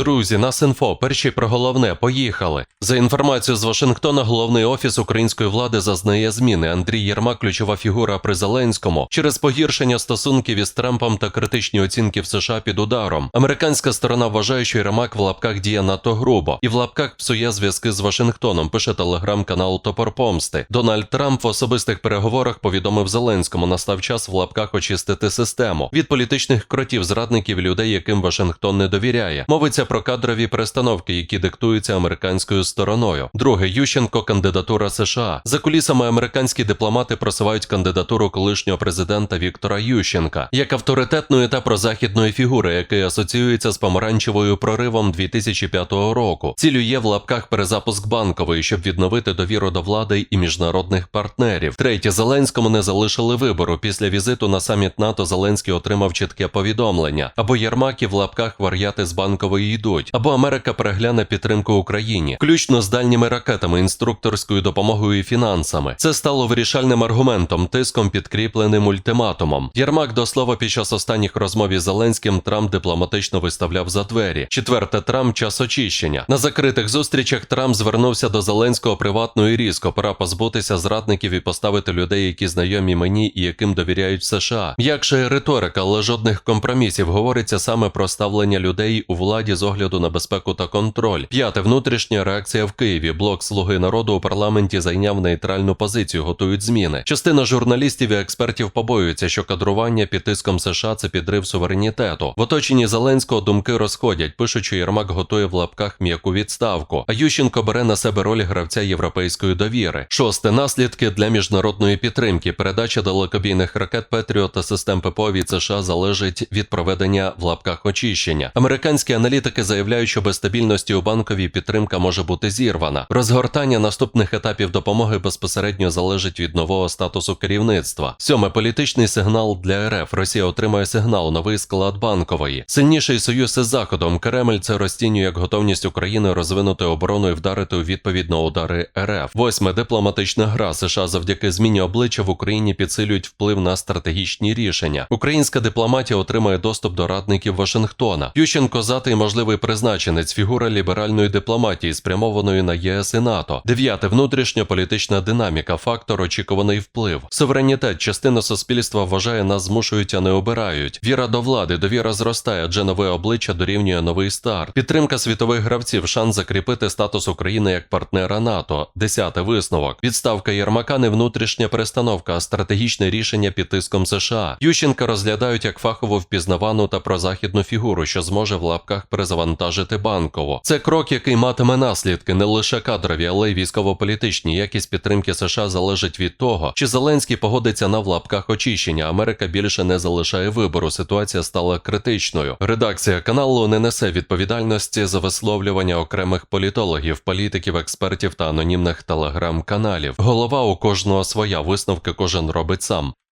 друзі, нас інфо. Перші про головне. Поїхали. За інформацією з Вашингтона, головний офіс української влади зазнає зміни. Андрій Єрмак, ключова фігура при Зеленському, через погіршення стосунків із Трампом та критичні оцінки в США під ударом. Американська сторона вважає, що Єрмак в лапках діє надто грубо і в лапках псує зв'язки з Вашингтоном. Пише телеграм-канал Топор Помсти. Дональд Трамп в особистих переговорах повідомив Зеленському, настав час в лапках очистити систему від політичних кротів, зрадників людей, яким Вашингтон не довіряє. Мовиться про кадрові перестановки, які диктуються американською стороною. Друге, Ющенко кандидатура США. За кулісами американські дипломати просувають кандидатуру колишнього президента Віктора Ющенка як авторитетної та прозахідної фігури, який асоціюється з помаранчевою проривом 2005 року. Цілю є в лапках перезапуск банкової, щоб відновити довіру до влади і міжнародних партнерів. Третє, Зеленському не залишили вибору. Після візиту на саміт НАТО Зеленський отримав чітке повідомлення: або Єрмак і в лапках вар'яти з банкової йдуть, або Америка перегляне підтримку Україні, включно з дальніми ракетами, інструкторською допомогою і фінансами. Це стало вирішальним аргументом, тиском підкріпленим ультиматумом. Єрмак до слова під час останніх розмов із Зеленським Трамп дипломатично виставляв за двері. Четверте, Трамп час очищення. На закритих зустрічах Трамп звернувся до Зеленського приватно і різко. Пора позбутися зрадників і поставити людей, які знайомі мені і яким довіряють США. М'якша риторика, але жодних компромісів говориться саме про ставлення людей у владі з огляду на безпеку та контроль. П'яте внутрішня реакція в Києві. Блок Слуги народу у парламенті зайняв нейтральну позицію, готують зміни. Частина журналістів і експертів побоюються, що кадрування під тиском США це підрив суверенітету. В оточенні Зеленського думки розходять, пишуть, що Єрмак готує в лапках м'яку відставку. А Ющенко бере на себе роль гравця європейської довіри. Шосте наслідки для міжнародної підтримки. Передача далекобійних ракет Петріот та систем ППО від США залежить від проведення в лапках очищення. Американські аналітики заявляють, що без стабільності у банковій підтримка може бути зірвана. Розгортання наступних етапів допомоги безпосередньо залежить від нового статусу керівництва. Сьоме політичний сигнал для РФ. Росія отримає сигнал новий склад банкової. Сильніший союз із заходом. Кремль це розцінює як готовність України розвинути оборону і вдарити у відповідь на удари РФ. Восьме дипломатична гра. США завдяки зміні обличчя в Україні підсилюють вплив на стратегічні рішення. Українська дипломатія отримає доступ до радників Вашингтона. Ющенко зати можливий призначенець, фігура ліберальної дипломатії, спрямованої на ЄС і НАТО. Дев'яте внутрішньополітична динаміка, фактор очікуваний вплив. Суверенітет, частина суспільства вважає, нас змушують, а не обирають. Віра до влади, довіра зростає, адже нове обличчя дорівнює новий старт. Підтримка світових гравців, шанс закріпити статус України як партнера НАТО. Десяте висновок. Відставка Єрмака не внутрішня перестановка, а стратегічне рішення під тиском США. Ющенка розглядають як фахово впізнавану та прозахідну фігуру, що зможе в лапках перезавантажити банково. Це крок, який матиме наслідки не лише кадрові, але й військово-політичні. Якість підтримки США залежить від того, чи Зеленський погодиться на в лапках очищення. Америка більше не залишає вибору. Ситуація стала критичною. Редакція каналу не несе відповідальності за висловлювання окремих політологів, політиків, експертів та анонімних телеграм-каналів. Голова у кожного своя висновки кожен робить сам.